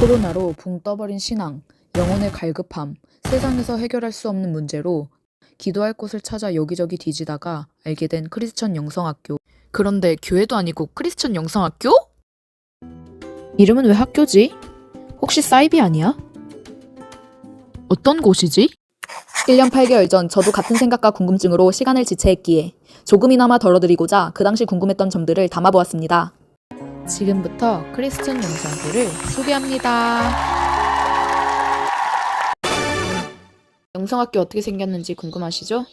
코로나로 붕 떠버린 신앙, 영혼의 갈급함, 세상에서 해결할 수 없는 문제로 기도할 곳을 찾아 여기저기 뒤지다가 알게 된 크리스천 영성학교. 그런데 교회도 아니고 크리스천 영성학교? 이름은 왜 학교지? 혹시 사이비 아니야? 어떤 곳이지? 1년 8개월 전 저도 같은 생각과 궁금증으로 시간을 지체했기에 조금이나마 덜어드리고자 그 당시 궁금했던 점들을 담아보았습니다. 지금부터 크리스천 영성교를 소개합니다. 영성학교 어떻게 생겼는지 궁금하시죠?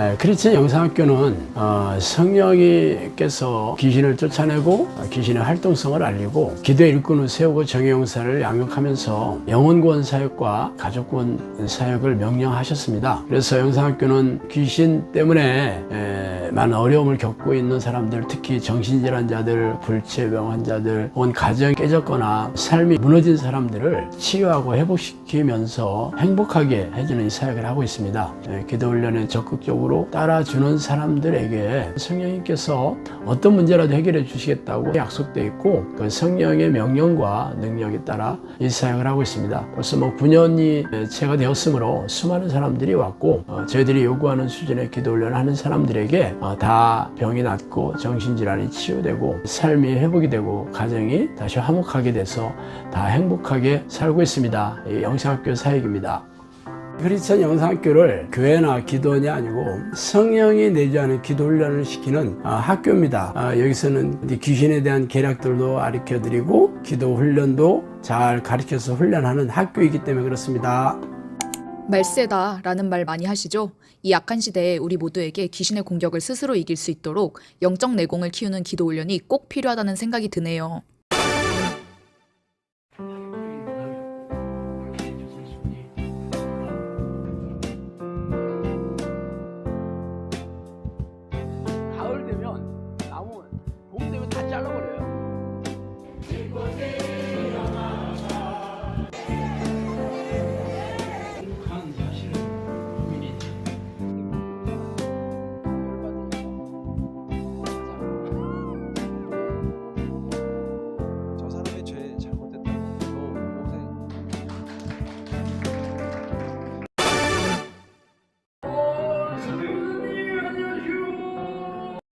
예, 크리스천 영상학교는 어, 성령이께서 귀신을 쫓아내고 어, 귀신의 활동성을 알리고 기도의 일꾼을 세우고 정의용사를 양육하면서 영혼구원 사역과 가족구원 사역을 명령하셨습니다. 그래서 영상학교는 귀신 때문에 에, 많은 어려움을 겪고 있는 사람들, 특히 정신질환자들, 불치병 환자들, 온 가정이 깨졌거나 삶이 무너진 사람들을 치유하고 회복시키면서 행복하게 해주는 이 사역을 하고 있습니다. 에, 기도 훈련에 적극적으로 따라주는 사람들에게 성령님께서 어떤 문제라도 해결해 주시겠다고 약속되어 있고 그 성령의 명령과 능력에 따라 이 사역을 하고 있습니다. 벌써 뭐 9년이 채가 되었으므로 수많은 사람들이 왔고 어, 저희들이 요구하는 수준의 기도 훈련을 하는 사람들에게 어, 다 병이 낫고 정신질환이 치유되고 삶이 회복이 되고 가정이 다시 화목하게 돼서 다 행복하게 살고 있습니다. 이 영상학교 사역입니다. 크리스천 영상학교를 교회나 기도원이 아니고 성령이 내주하는 기도 훈련을 시키는 아, 학교입니다. 아, 여기서는 귀신에 대한 계략들도 가르쳐 드리고 기도 훈련도 잘 가르쳐서 훈련하는 학교이기 때문에 그렇습니다. 말세다 라는 말 많이 하시죠? 이 악한 시대에 우리 모두에게 귀신의 공격을 스스로 이길 수 있도록 영적 내공을 키우는 기도 훈련이 꼭 필요하다는 생각이 드네요.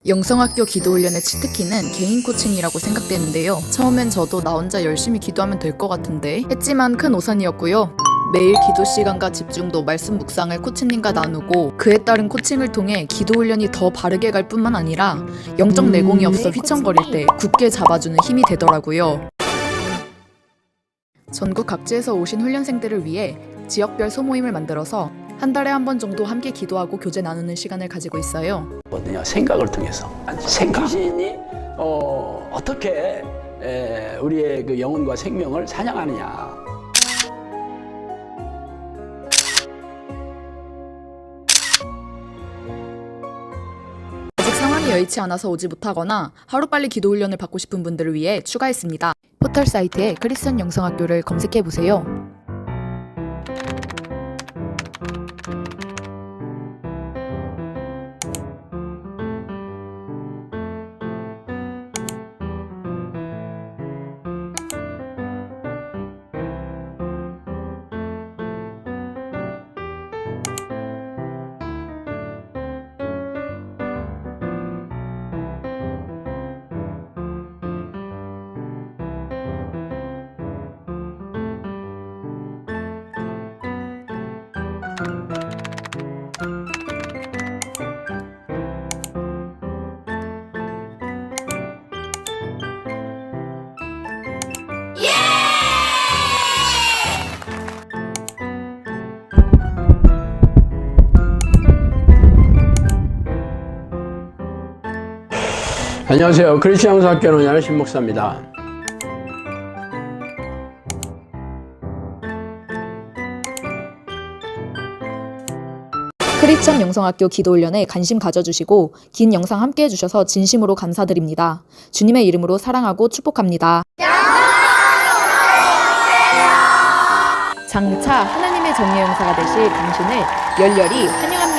영성학교 기도훈련의 치트키는 개인 코칭이라고 생각되는데요. 처음엔 저도 나 혼자 열심히 기도하면 될 것 같은데 했지만 큰 오산이었고요. 매일 기도 시간과 집중도 말씀 묵상을 코치님과 나누고 그에 따른 코칭을 통해 기도 훈련이 더 바르게 갈 뿐만 아니라 영적 내공이 없어 휘청거릴 때 굳게 잡아주는 힘이 되더라고요. 전국 각지에서 오신 훈련생들을 위해 지역별 소모임을 만들어서 한 달에 한 번 정도 함께 기도하고 교제 나누는 시간을 가지고 있어요. 거든요. 생각을 통해서 생각. 귀신이 어, 어떻게 에, 우리의 그 영혼과 생명을 사냥하느냐. 아직 상황이 여의치 않아서 오지 못하거나 하루빨리 기도 훈련을 받고 싶은 분들을 위해 추가했습니다. 포털 사이트에 크리스천 영성학교를 검색해 보세요. 안녕하세요. 크리스천 영상학교는 야르신 목사입니다. 크리스천 영성학교 기도훈련에 관심 가져주시고 긴 영상 함께 해주셔서 진심으로 감사드립니다. 주님의 이름으로 사랑하고 축복합니다. 장차 하나님의 정예 용사가 되실 당신을 열렬히 환영합니다.